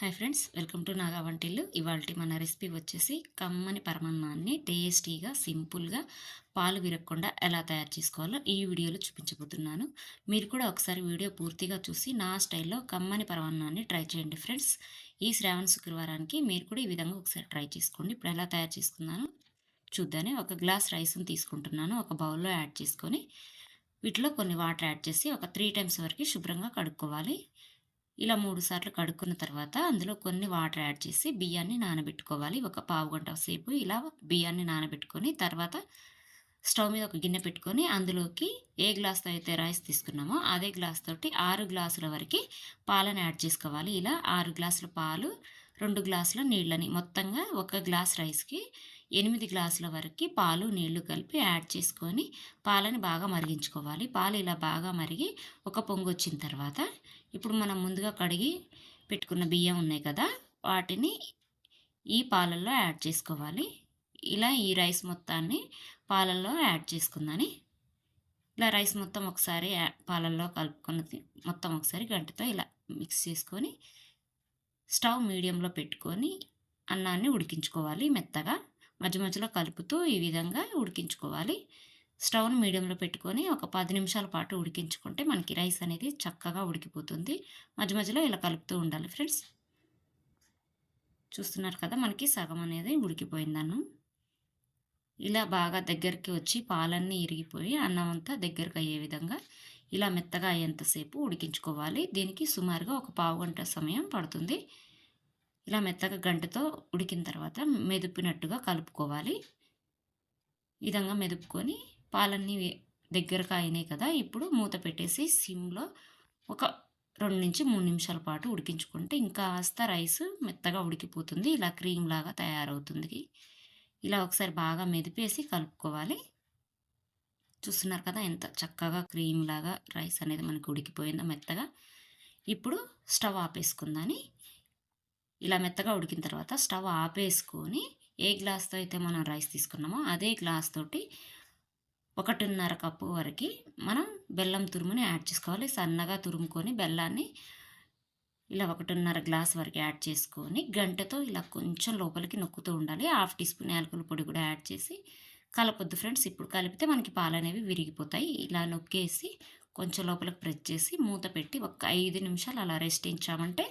Hi friends welcome to Naga Vantillu. ఇవాళ మన recipe వచ్చేసి కమ్మని పరమాన్నాన్ని టేస్టీగా సింపుల్గా పాలు విరగకుండా ఎలా తయారు చేసుకోవాలో ఈ వీడియోలో చూపించబోతున్నాను. మీరు కూడా ఒకసారి వీడియో పూర్తిగా చూసి నా స్టైల్లో కమ్మని పరమాన్నాన్ని ట్రై చేయండి ఫ్రెండ్స్. ఈ శ్రావణ శుక్రవారానికి మీరు కూడా ఈ విధంగా ఒకసారి ట్రై చేసుకోండి. ఇప్పుడు ఎలా తయారు చేసుకున్నాను చూద్దానే. ఒక గ్లాస్ రైస్ని తీసుకుంటున్నాను. ఒక బౌల్లో యాడ్ చేసుకొని వీటిలో కొన్ని వాటర్ యాడ్ చేసి ఒక త్రీ టైమ్స్ వరకు శుభ్రంగా కడుక్కోవాలి. ఇలా మూడు సార్లు కడుక్కున్న తర్వాత అందులో కొన్ని వాటర్ యాడ్ చేసి బియ్యాన్ని నానబెట్టుకోవాలి. ఒక పావు గంట సేపు ఇలా బియ్యాన్ని నానబెట్టుకొని తర్వాత స్టవ్ మీద ఒక గిన్నె పెట్టుకొని అందులోకి ఏ గ్లాస్తో అయితే రైస్ తీసుకున్నామో అదే గ్లాస్ తోటి ఆరు గ్లాసుల వరకు పాలను యాడ్ చేసుకోవాలి. ఇలా ఆరు గ్లాసుల పాలు రెండు గ్లాసుల నీళ్ళని మొత్తంగా ఒక గ్లాస్ రైస్కి ఎనిమిది గ్లాసుల వరకు పాలు నీళ్ళు కలిపి యాడ్ చేసుకొని పాలని బాగా మరిగించుకోవాలి. పాలు ఇలా బాగా మరిగి ఒక పొంగు వచ్చిన తర్వాత ఇప్పుడు మనం ముందుగా కడిగి పెట్టుకున్న బియ్యం ఉన్నాయి కదా వాటిని ఈ పాలల్లో యాడ్ చేసుకోవాలి. ఇలా ఈ రైస్ మొత్తాన్ని పాలల్లో యాడ్ చేసుకుందని. ఇలా రైస్ మొత్తం ఒకసారి పాలల్లో కలుపుకున్నది మొత్తం ఒకసారి గంటతో ఇలా మిక్స్ చేసుకొని స్టవ్ మీడియంలో పెట్టుకొని అన్నాన్ని ఉడికించుకోవాలి మెత్తగా. మధ్య మధ్యలో కలుపుతూ ఈ విధంగా ఉడికించుకోవాలి. స్టవ్ను మీడియంలో పెట్టుకొని ఒక పది నిమిషాల పాటు ఉడికించుకుంటే మనకి రైస్ అనేది చక్కగా ఉడికిపోతుంది. మధ్య మధ్యలో ఇలా కలుపుతూ ఉండాలి ఫ్రెండ్స్. చూస్తున్నారు కదా మనకి సగం అనేది ఉడికిపోయిందను ఇలా బాగా దగ్గరికి వచ్చి పాలన్నీ ఇరిగిపోయి అన్నం అంతా దగ్గరకు అయ్యే విధంగా ఇలా మెత్తగా అయ్యేంతసేపు ఉడికించుకోవాలి. దీనికి సుమారుగా ఒక పావు గంట సమయం పడుతుంది. ఇలా మెత్తగా గంటతో ఉడికిన తర్వాత మెదుపినట్టుగా కలుపుకోవాలి. ఈ విధంగా మెదుపుకొని పాలన్నీ దగ్గరకు అయినాయి కదా ఇప్పుడు మూత పెట్టేసి సిమ్లో ఒక రెండు నుంచి మూడు నిమిషాల పాటు ఉడికించుకుంటే ఇంకా కాస్త రైస్ మెత్తగా ఉడికిపోతుంది ఇలా క్రీమ్ లాగా తయారవుతుంది. ఇలా ఒకసారి బాగా మెదిపేసి కలుపుకోవాలి. చూస్తున్నారు కదా ఎంత చక్కగా క్రీమ్ లాగా రైస్ అనేది మనకి ఉడికిపోయిందో మెత్తగా. ఇప్పుడు స్టవ్ ఆపేసుకుందని. ఇలా మెత్తగా ఉడికిన తర్వాత స్టవ్ ఆపేసుకొని ఏ గ్లాస్తో అయితే మనం రైస్ తీసుకున్నామో అదే గ్లాస్ తోటి ఒకటిన్నర కప్పు వరకు మనం బెల్లం తురుముని యాడ్ చేసుకోవాలి. సన్నగా తురుముకొని బెల్లాన్ని ఇలా ఒకటిన్నర గ్లాస్ వరకు యాడ్ చేసుకొని గంటతో ఇలా కొంచెం లోపలికి నొక్కుతూ ఉండాలి. హాఫ్ టీ స్పూన్ యాలకుల పొడి కూడా యాడ్ చేసి కలపొద్దు ఫ్రెండ్స్. ఇప్పుడు కలిపితే మనకి పాలు అనేవి విరిగిపోతాయి. ఇలా నొక్కేసి కొంచెం లోపలికి ప్రెస్ చేసి మూత పెట్టి ఒక ఐదు నిమిషాలు అలా రెస్ట్ ఇచ్చామంటే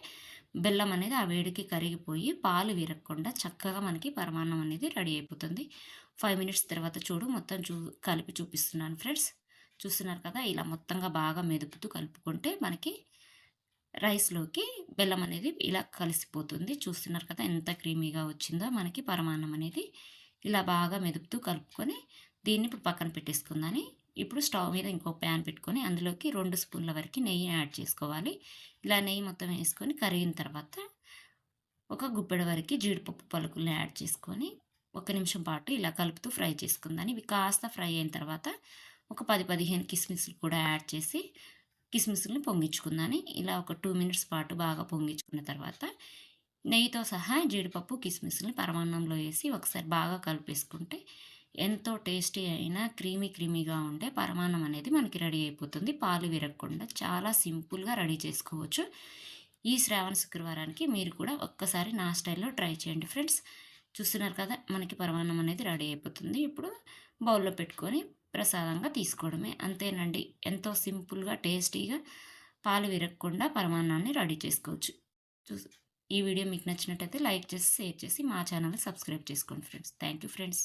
బెల్లం అనేది ఆ వేడికి కరిగిపోయి పాలు విరగకుండా చక్కగా మనకి పరమాన్నం అనేది రెడీ అయిపోతుంది. ఫైవ్ మినిట్స్ తర్వాత చూడు మొత్తం చూ కలిపి చూపిస్తున్నాను ఫ్రెండ్స్. చూస్తున్నారు కదా ఇలా మొత్తంగా బాగా మెదుపుతూ కలుపుకుంటే మనకి రైస్లోకి బెల్లం అనేది ఇలా కలిసిపోతుంది. చూస్తున్నారు కదా ఎంత క్రీమీగా వచ్చిందో మనకి పరమాన్నం అనేది. ఇలా బాగా మెదుపుతూ కలుపుకొని దీన్ని ఇప్పుడు పక్కన పెట్టేసుకుందని. ఇప్పుడు స్టవ్ మీద ఇంకో ప్యాన్ పెట్టుకొని అందులోకి రెండు స్పూన్ల వరకు నెయ్యి యాడ్ చేసుకోవాలి. ఇలా నెయ్యి మొత్తం వేసుకొని కరిగిన తర్వాత ఒక గుప్పెడ వరకు జీడిపప్పు పలుకుల్ని యాడ్ చేసుకొని ఒక నిమిషం పాటు ఇలా కలుపుతూ ఫ్రై చేసుకుందాన్ని ఇవి కాస్త ఫ్రై అయిన తర్వాత ఒక పది పదిహేను కిస్మిస్లు కూడా యాడ్ చేసి కిస్మిస్ని పొంగించుకుందాన్ని ఇలా ఒక టూ మినిట్స్ పాటు బాగా పొంగించుకున్న తర్వాత నెయ్యితో సహా జీడిపప్పు కిస్మిస్ని పరమాన్నంలో వేసి ఒకసారి బాగా కలిపేసుకుంటే ఎంతో టేస్టీ అయినా క్రీమీ క్రీమీగా ఉండే పరమాన్నం అనేది మనకి రెడీ అయిపోతుంది. పాలు విరగకుండా చాలా సింపుల్గా రెడీ చేసుకోవచ్చు. ఈ శ్రావణ శుక్రవారానికి మీరు కూడా ఒక్కసారి నా స్టైల్లో ట్రై చేయండి ఫ్రెండ్స్. చూస్తున్నారు కదా మనకి పరమాన్నం అనేది రెడీ అయిపోతుంది. ఇప్పుడు బౌల్లో పెట్టుకొని ప్రసాదంగా తీసుకోవడమే. అంతేనండి ఎంతో సింపుల్గా టేస్టీగా పాలు విరగకుండా పరమాన్నాన్ని రెడీ చేసుకోవచ్చు. చూ ఈ వీడియో మీకు నచ్చినట్టయితే లైక్ చేసి షేర్ చేసి మా ఛానల్ని సబ్స్క్రైబ్ చేసుకోండి ఫ్రెండ్స్. Thank you friends.